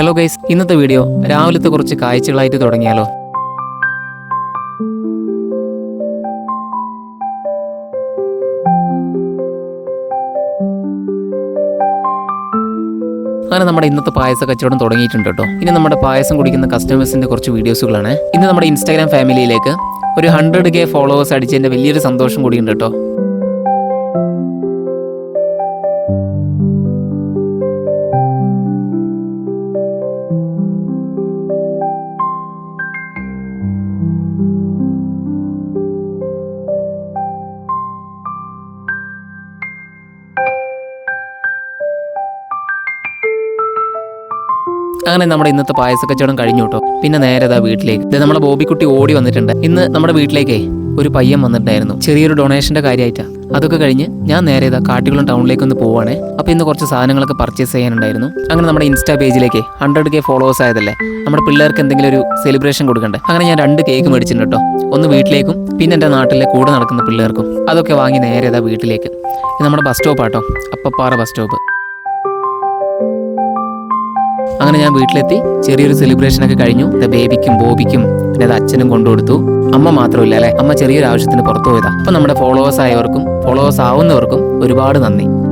Hello guys ഇന്നത്തെ video രാവിലത്തെ കുറച്ച് കാഴ്ചകളായിട്ട് തുടങ്ങിയാലോ. അങ്ങനെ നമ്മുടെ ഇന്നത്തെ പായസ കച്ചവടം തുടങ്ങിയിട്ടുണ്ട് കേട്ടോ. ഇനി നമ്മുടെ പായസം കുടിക്കുന്ന കസ്റ്റമേഴ്സിന്റെ കുറച്ച് വീഡിയോസുകളാണ് ഇന്ന് നമ്മുടെ ഇൻസ്റ്റാഗ്രാം ഫാമിലിയിലേക്ക് ഒരു ഹൺഡ്രഡ് കെ ഫോളോവേഴ്സ് അടിച്ചതിന്റെ വലിയൊരു സന്തോഷം കൂടിയുണ്ട് കേട്ടോ. അങ്ങനെ നമ്മുടെ ഇന്നത്തെ പായസ കച്ചവടം കഴിഞ്ഞു കേട്ടോ. പിന്നെ നേരെ ദാ വീട്ടിലേക്ക്. ഇത് നമ്മുടെ ബോബിക്കുട്ടി ഓടി വന്നിട്ടുണ്ട്. ഇന്ന് നമ്മുടെ വീട്ടിലേക്കേ ഒരു പയ്യൻ വന്നിട്ടുണ്ടായിരുന്നു. ചെറിയൊരു ഡൊണേഷന്റെ കാര്യമായിട്ടാ അതൊക്കെ കഴിഞ്ഞ് ഞാൻ നേരെ ഇതാ കാട്ടിക്കുളം ടൗണിലേക്ക് ഒന്ന് പോവാണേ. അപ്പോൾ ഇന്ന് കുറച്ച് സാധനങ്ങളൊക്കെ പർച്ചേസ് ചെയ്യാനുണ്ടായിരുന്നു. അങ്ങനെ നമ്മുടെ ഇൻസ്റ്റാ പേജിലേക്ക് ഹൺഡ്രഡ് കെ ഫോളോവേഴ്സ് ആയതല്ലേ? നമ്മുടെ പിള്ളേർക്ക് എന്തെങ്കിലും ഒരു സെലിബ്രേഷൻ കൊടുക്കണ്ടേ? അങ്ങനെ ഞാൻ രണ്ട് കേക്ക് മേടിച്ചിട്ടുണ്ട് കേട്ടോ. ഒന്ന് വീട്ടിലേക്കും പിന്നെ എന്റെ നാട്ടിലെ കൂടെ നടക്കുന്ന പിള്ളേർക്കും. അതൊക്കെ വാങ്ങി നേരെ ഇതാ വീട്ടിലേക്ക്. ഇത് നമ്മുടെ ബസ് സ്റ്റോപ്പ് ആട്ടോ. അപ്പപ്പാറ ബസ് സ്റ്റോപ്പ് അങ്ങനെ ഞാൻ വീട്ടിലെത്തി. ചെറിയൊരു സെലിബ്രേഷൻ ഒക്കെ കഴിഞ്ഞു. ബേബിക്കും ബോബിക്കും പിന്നെ അത് അച്ഛനും കൊണ്ടുകൊടുത്തു. അമ്മ മാത്രമില്ല അല്ലെ? അമ്മ ചെറിയൊരു ആവശ്യത്തിന് പുറത്തു പോയതാ. അപ്പൊ നമ്മുടെ ഫോളോവേഴ്സ് ആയവർക്കും ഫോളോവേഴ്സ് ആവുന്നവർക്കും ഒരുപാട് നന്ദി.